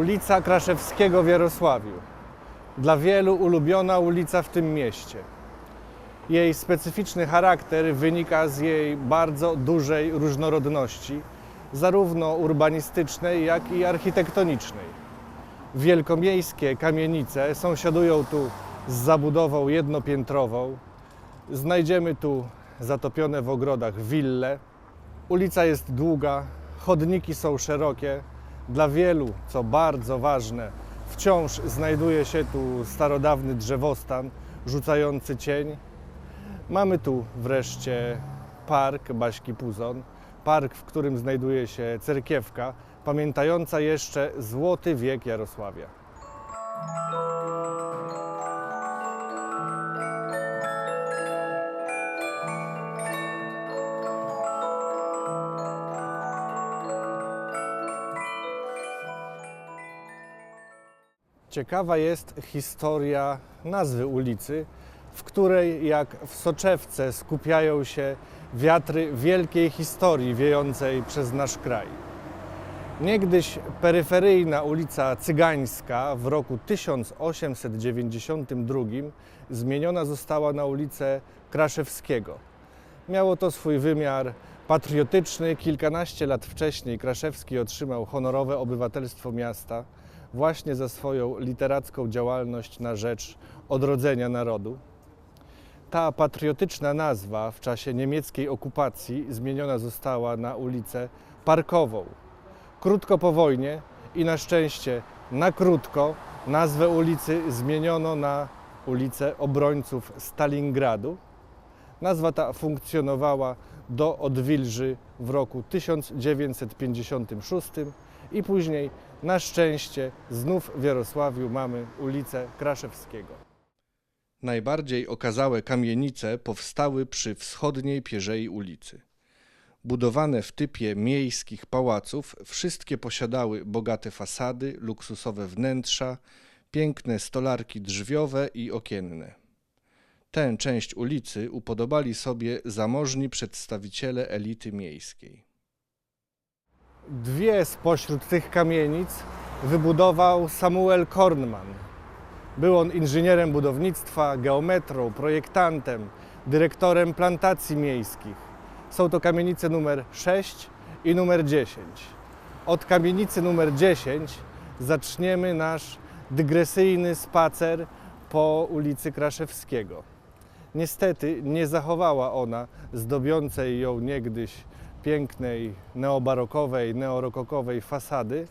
Ulica Kraszewskiego w Jarosławiu. Dla wielu ulubiona ulica w tym mieście. Jej specyficzny charakter wynika z jej bardzo dużej różnorodności, zarówno urbanistycznej, jak i architektonicznej. Wielkomiejskie kamienice sąsiadują tu z zabudową jednopiętrową. Znajdziemy tu zatopione w ogrodach wille. Ulica jest długa, chodniki są szerokie. Dla wielu, co bardzo ważne, wciąż znajduje się tu starodawny drzewostan rzucający cień. Mamy tu wreszcie park Baśki Puzon, park, w którym znajduje się cerkiewka pamiętająca jeszcze złoty wiek Jarosławia. Ciekawa jest historia nazwy ulicy, w której jak w soczewce skupiają się wiatry wielkiej historii wiejącej przez nasz kraj. Niegdyś peryferyjna ulica Cygańska w roku 1892 zmieniona została na ulicę Kraszewskiego. Miało to swój wymiar patriotyczny. Kilkanaście lat wcześniej Kraszewski otrzymał honorowe obywatelstwo miasta właśnie za swoją literacką działalność na rzecz odrodzenia narodu. Ta patriotyczna nazwa w czasie niemieckiej okupacji zmieniona została na ulicę Parkową. Krótko po wojnie i na szczęście na krótko nazwę ulicy zmieniono na ulicę Obrońców Stalingradu. Nazwa ta funkcjonowała do odwilży w roku 1956 i później na szczęście znów w Jarosławiu mamy ulicę Kraszewskiego. Najbardziej okazałe kamienice powstały przy wschodniej pierzei ulicy. Budowane w typie miejskich pałaców, wszystkie posiadały bogate fasady, luksusowe wnętrza, piękne stolarki drzwiowe i okienne. Tę część ulicy upodobali sobie zamożni przedstawiciele elity miejskiej. Dwie spośród tych kamienic wybudował Samuel Kornman. Był on inżynierem budownictwa, geometrą, projektantem, dyrektorem plantacji miejskich. Są to kamienice numer 6 i numer 10. Od kamienicy numer 10 zaczniemy nasz dygresyjny spacer po ulicy Kraszewskiego. Niestety nie zachowała ona zdobiącej ją niegdyś pięknej neobarokowej, neorokokowej fasady,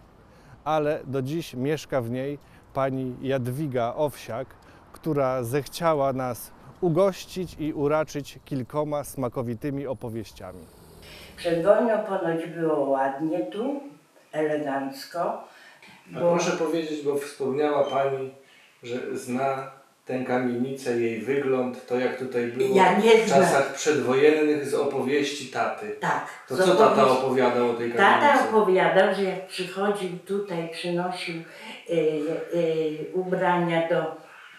ale do dziś mieszka w niej pani Jadwiga Owsiak, która zechciała nas ugościć i uraczyć kilkoma smakowitymi opowieściami. Przed wojną ponoć było ładnie tu, elegancko. A Bo proszę powiedzieć, bo wspomniała Pani, że zna tę kamienicę, jej wygląd, to jak tutaj było Ja nie w znam. czasach przedwojennych z opowieści taty. tak, To co tata opowiadał o tej Tata kamienicy? opowiadał, że jak przychodził tutaj, przynosił y, y, ubrania do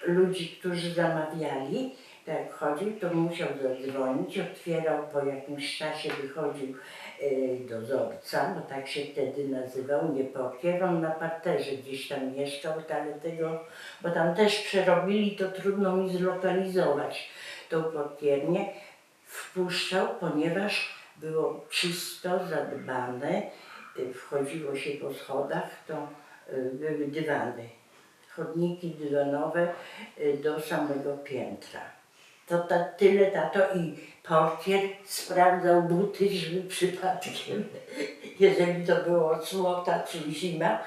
ludzi, którzy zamawiali, to jak chodził, to musiał zadzwonić, otwierał, po jakimś czasie wychodził y, dozorca, bo tak się wtedy nazywał, nie portier, on na parterze gdzieś tam mieszkał, ale tego, bo tam też przerobili, to trudno mi zlokalizować tą portiernię, wpuszczał, ponieważ było czysto, zadbane, y, wchodziło się po schodach, to y, były dywany, chodniki dywanowe do samego piętra. To ta, tyle tato i portier sprawdzał buty, żeby przypadkiem, jeżeli to było słota czy zima,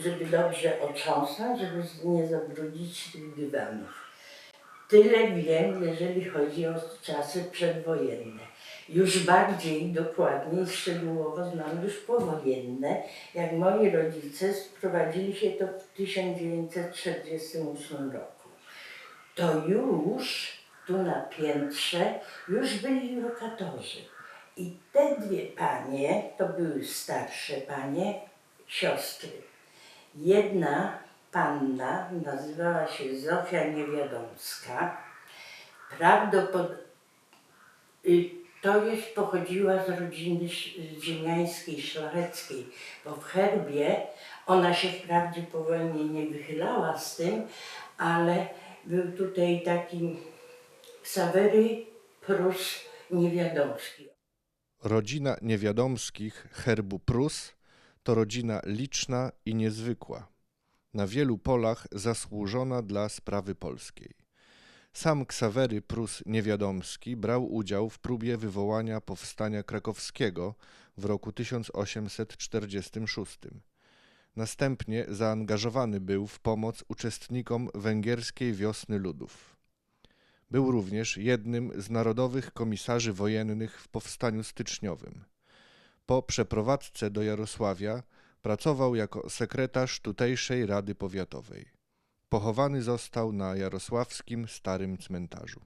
żeby dobrze otrząsnąć, żeby nie zabrudzić tych dywanów. Tyle wiem, jeżeli chodzi o czasy przedwojenne. Już bardziej dokładnie i szczegółowo znam już powojenne, jak moi rodzice sprowadzili się to w 1948 roku. To już tu na piętrze już byli lokatorzy. I te dwie panie, to były starsze panie, siostry. Jedna panna nazywała się Zofia Niewiadomska. Prawdopodobnie to jest pochodziła z rodziny ziemiańskiej, szlacheckiej, bo w herbie ona się wprawdzie po wojnie nie wychylała z tym, ale był tutaj taki Ksawery Prus Niewiadomski. Rodzina Niewiadomskich herbu Prus to rodzina liczna i niezwykła, na wielu polach zasłużona dla sprawy polskiej. Sam Ksawery Prus Niewiadomski brał udział w próbie wywołania powstania krakowskiego w roku 1846. Następnie zaangażowany był w pomoc uczestnikom węgierskiej wiosny ludów. Był również jednym z narodowych komisarzy wojennych w powstaniu styczniowym. Po przeprowadzce do Jarosławia pracował jako sekretarz tutejszej Rady Powiatowej. Pochowany został na jarosławskim Starym Cmentarzu.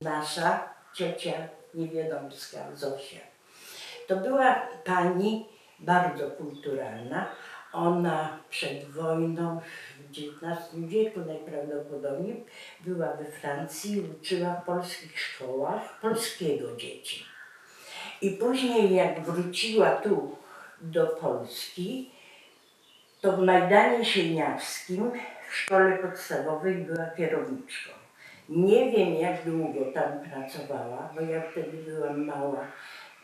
nasza ciocia niewiadomska Zosia. To była pani bardzo kulturalna. Ona przed wojną w XIX wieku najprawdopodobniej była we Francji uczyła w polskich szkołach polskiego dzieci. I później jak wróciła tu do Polski, to w Majdanie Sieniawskim w szkole podstawowej była kierowniczką. Nie wiem jak długo tam pracowała, bo ja wtedy byłam mała,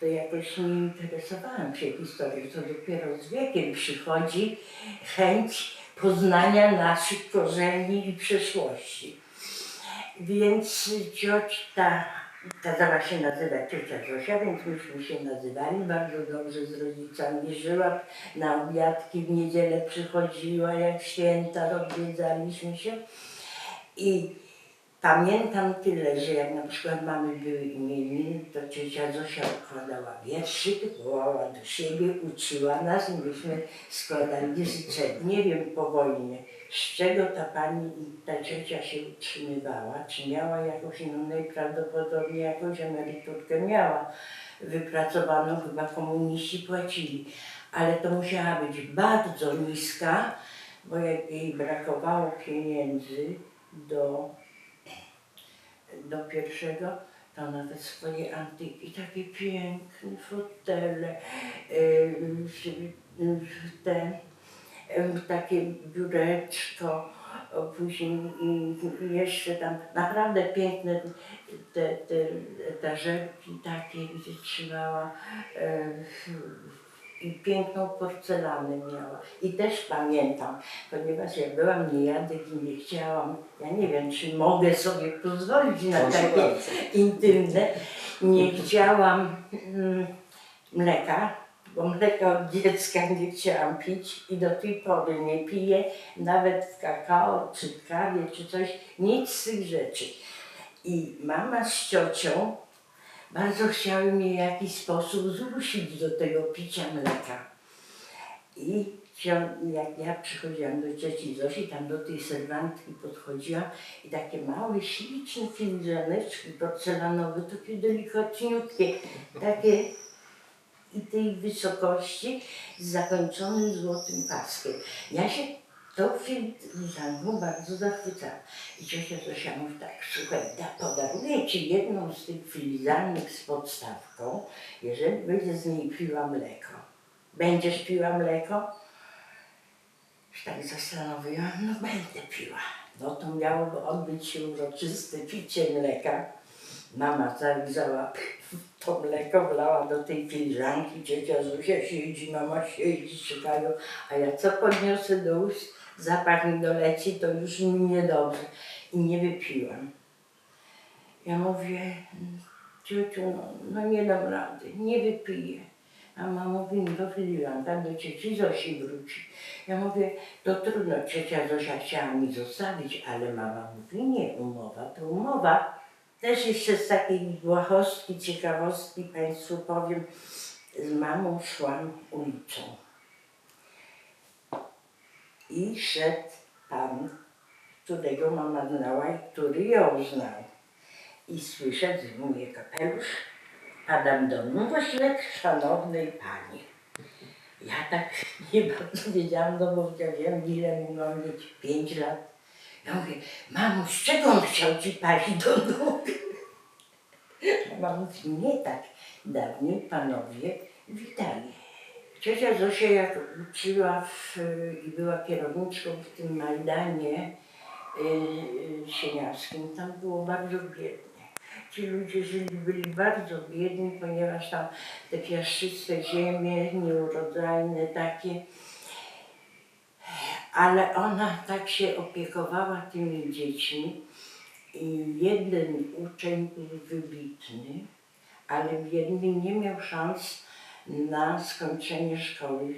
to jakoś nie interesowałam się historią, to dopiero z wiekiem przychodzi chęć poznania naszych korzeni i przeszłości. Więc cioć ta kazała się nazywać ciocia Zosia, więc myśmy się nazywali bardzo dobrze z rodzicami. Żyła na obiadki, w niedzielę przychodziła, jak święta odwiedzaliśmy się. I pamiętam tyle, że jak na przykład mamy były imieniny, to ciocia Zosia układała wierszyk, wołała do siebie, uczyła nas i myśmy składali życzenia. Nie wiem po wojnie, z czego ta pani, ta ciocia się utrzymywała, czy miała jakąś, no najprawdopodobniej jakąś emeryturkę? Miała. Wypracowaną, chyba komuniści płacili, ale to musiała być bardzo niska, bo jak jej brakowało pieniędzy do do pierwszego, to nawet swoje antyki, takie piękne fotele, yy, yy, te, yy, takie biureczko, później jeszcze tam naprawdę piękne te, te etażerki takie, gdzie trzymała piękną porcelanę miała. I też pamiętam, ponieważ ja byłam niejadek i nie chciałam, ja nie wiem, czy mogę sobie pozwolić na Proszę takie bardzo. intymne, nie chciałam mm, mleka, bo mleka od dziecka nie chciałam pić i do tej pory nie piję, nawet w kakao, czy w kawie, czy coś, nic z tych rzeczy. I mama z ciocią bardzo chciały mnie w jakiś sposób zmusić do tego picia mleka. I jak ja przychodziłam do cioci Zosi, tam do tej serwantki podchodziłam i takie małe, śliczne filiżaneczki porcelanowe, takie delikatniutkie, takie i tej wysokości z zakończonym złotym paskiem. Ja się tą filiżanką bardzo zachwycałam. I ciocia Zosia mówi tak, słuchaj, da, podaruję ci jedną z tych filiżanek z podstawką, jeżeli będziesz z niej piła mleko. Będziesz piła mleko? Już tak zastanowiłam, no będę piła. No to miałoby odbyć się uroczyste picie mleka. Mama zawizała to mleko, wlała do tej filiżanki, ciocia Zuzia siedzi, mama siedzi, czekają, a ja co podniosę do ust, zapach mi doleci, to już niedobrze. I nie wypiłam. Ja mówię, ciociu, no, no nie dam rady, nie wypiję. A mama mówi, no to filiżanka do cioci Zosi wróci. Ja mówię, to trudno, ciocia Zosia chciała mi zostawić, ale mama mówi, nie, umowa to umowa. Też jeszcze z takiej błahostki, ciekawostki Państwu powiem, z mamą szłam ulicą. I szedł pan, którego mama znała i który ją znał. I słyszę, zdejmuje kapelusz, padam do nóg szanownej pani. Ja tak nie bardzo wiedziałam, no bo ja wiem, ile mam mieć, pięć lat. Ja mówię, mamo, z czego on chciał ci paść do nóg? Mówi, nie tak. Dawniej panowie witali. Ciocia Zosia jak uczyła i była kierowniczką w tym Majdanie yy, sieniawskim, tam było bardzo biednie. Ci ludzie żyli, byli bardzo biedni, ponieważ tam te piaszczyste ziemie, nieurodzajne takie. Ale ona tak się opiekowała tymi dziećmi i jeden uczeń był wybitny, ale biedny nie miał szans na skończenie szkoły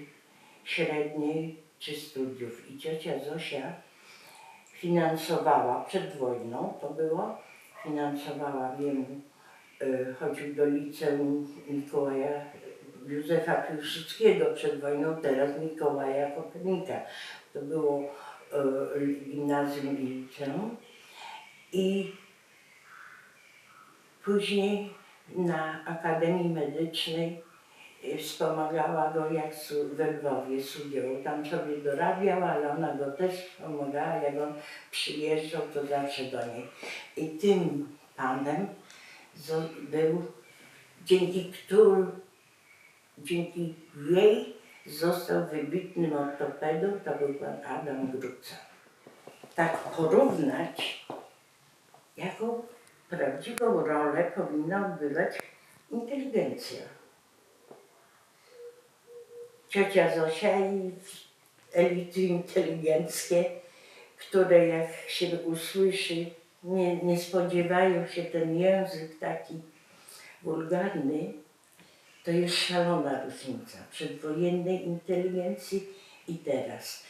średniej czy studiów. I ciocia Zosia finansowała, przed wojną to było, finansowała jemu, y, chodził do liceum Mikołaja Józefa Piłsudskiego przed wojną, teraz Mikołaja Kopernika. To było y, gimnazjum i liceum. I później na Akademii Medycznej wspomagała go jak we Lwowie studiował. Tam sobie dorabiał, ale ona go też wspomagała. Jak on przyjeżdżał, to zawsze do niej. I tym panem był, dzięki którym, dzięki jej został wybitnym ortopedą, to był pan Adam Gruca. Tak porównać, jaką prawdziwą rolę powinna odbywać inteligencja. Ciocia Zosia i elity inteligenckie, które jak się usłyszy, nie, nie spodziewają się ten język taki wulgarny, to jest szalona różnica przedwojennej inteligencji i teraz.